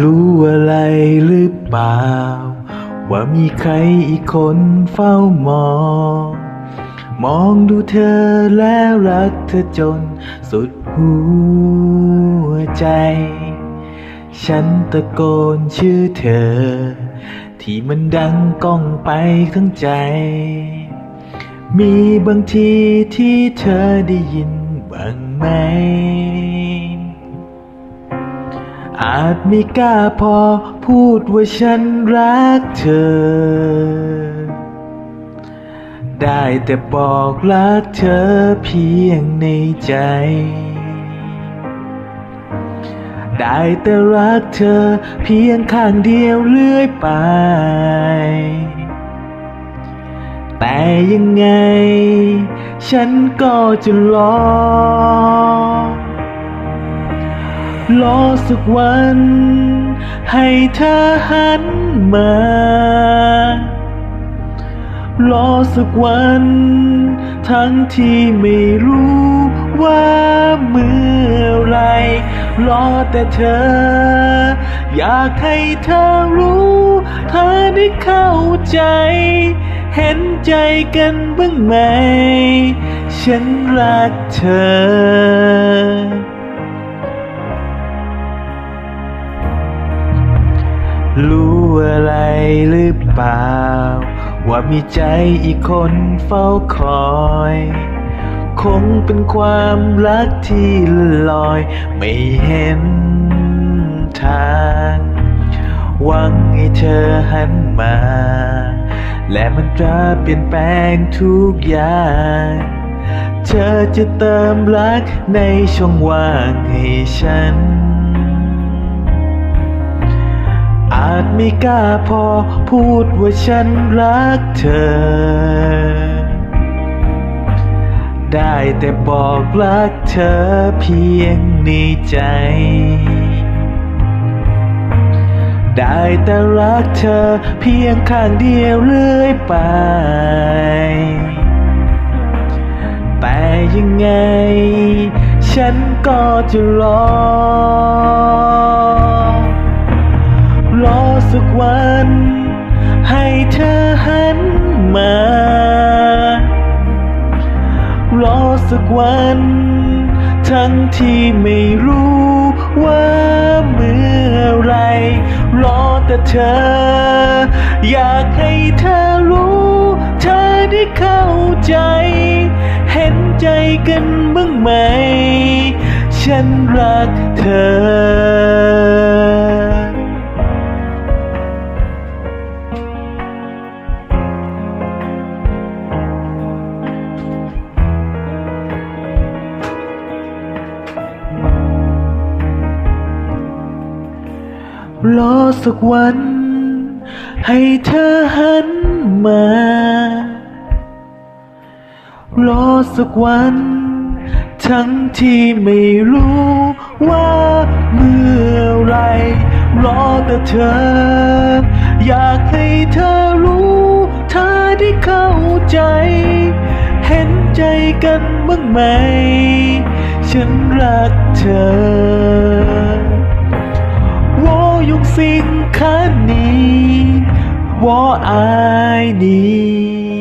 รู้อะไรหรือเปล่า ว่ามีใครอีกคนเฝ้ามอง มองดูเธอแล้วรักเธอจนสุดหัวใจ ฉันตะโกนชื่อเธอ ที่มันดังก้องไปทั้งใจ มีบางทีที่เธอได้ยินบ้างไหม อาจไม่กล้าพอพูดว่าฉันรักเธอ ได้แต่บอกรักเธอเพียงในใจ ได้แต่รักเธอเพียงข้างเดียวเรื่อยไป แต่ยังไง ฉันก็จะรอ รอสักวัน ให้เธอหันมา รอสักวัน ทั้งที่ไม่รู้ว่าเมื่อไร รอแต่เธอ อยากให้เธอรู้ เธอได้เข้าใจ เห็นใจกันบ้างไหม ฉันรักเธอ รู้อะไรหรือเปล่า ว่ามีใจอีกคนเฝ้าคอย คงเป็นความรักที่ลอย ไม่เห็นทาง หวังให้เธอหันมา และมันจะเปลี่ยนแปลงทุกอย่างเธอจะเติมรักในช่องว่างให้ฉัน จไม่กล้าพอพูดว่าฉันรักเธอ ได้แต่บอกรักเธอเพียงในใจ ได้แต่รักเธอเพียงข้างเดียวเรื่อยไป แต่ยังไง ฉันก็จะรอรอ สักวัน ให้เธอหันมา รอสักวัน ทั้งที่ไม่รู้ว่าเมื่อไร รอแต่เธอ อยากให้เธอรู้ เธอได้เข้าใจ เห็นใจกันบ้างไหม ฉันรักเธอ รอสักวัน ให้เธอหันมา รอสักวัน ทั้งที่ไม่รู้ว่าเมื่อไร รอแต่เธอ อยากให้เธอรู้เธอได้เข้าใจ เห็นใจกันบ้างไหม ฉันรักเธอ ยุงสิงคันนี้วออายนี้